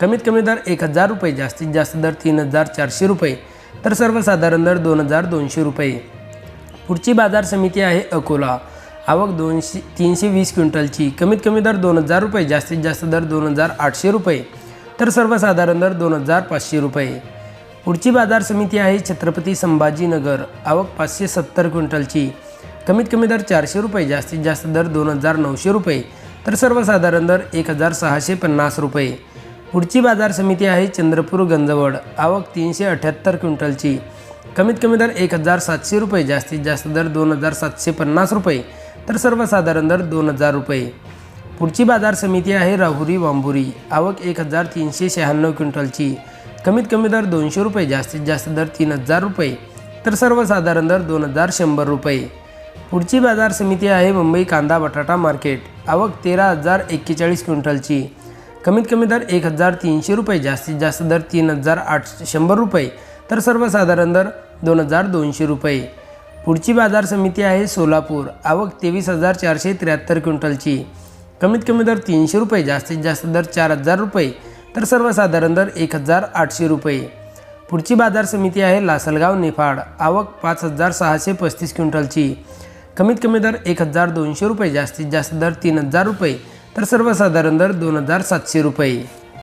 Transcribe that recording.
कमीत कमी दर एक हजार रुपये जास्तीत जास्त दर तीन हजार चारशे रुपये तर सर्वसाधारण दर दोन हजार दोनशे रुपये. पुढची बाजार समिती आहे अकोला. आवक दोनशे तीनशे वीस क्विंटलची. कमीत कमी दर दोन हजार रुपये जास्तीत जास्त दर दोन हजार आठशे रुपये तर सर्वसाधारण दर दोन हजार पाचशे रुपये. पुढची बाजार समिती आहे छत्रपती संभाजीनगर. आवक पाचशे सत्तर क्विंटलची. कमीत कमी दर चारशे रुपये जास्तीत जास्त दर दोन हजार नऊशे रुपये तर सर्वसाधारण दर एक हजार सहाशे पन्नास रुपये. पुढची बाजार समिती आहे चंद्रपूर गंजवड. आवक तीनशे अठ्याहत्तर क्विंटलची. कमीत कमी दर एक हजार सातशे रुपये जास्तीत जास्त दर दोन हजार सातशे पन्नास रुपये तर सर्वसाधारण दर दोन हजार रुपये. पुढची बाजार समिती आहे राहुरी वांबुरी. आवक एक हजार तीनशे शहाण्णव क्विंटलची. कमीत कमी दर दोनशे रुपये जास्तीत जास्त दर तीन हजार रुपये तर सर्वसाधारण दर दोन हजार शंभर रुपये. पुढची बाजार समिती आहे मुंबई कांदा बटाटा मार्केट. आवक तेरा हजार एक्केचाळीस क्विंटलची. कमीत कमी दर एक हजार तीनशे रुपये जास्तीत जास्त दर तीन हजार आठ शंभर रुपये तर सर्वसाधारण दर दोन हजार दोनशे रुपये. पुढची बाजार समिती आहे सोलापूर आवक तेवीस हजार चारशे त्र्याहत्तर क्विंटलची. कमीत कमी दर तीनशे रुपये जास्तीत जास्त दर चार हजार रुपये तर सर्वसाधारण दर एक हजार आठशे रुपये. पुढची बाजार समिती आहे लासलगाव निफाड आवक पाच हजार सहाशे पस्तीस क्विंटलची. कमीत कमी दर एक हजार दोनशे रुपये जास्तीत जास्त दर तीन हजार रुपये तर सर्वसाधारण दर दोन हजार सातशे रुपये.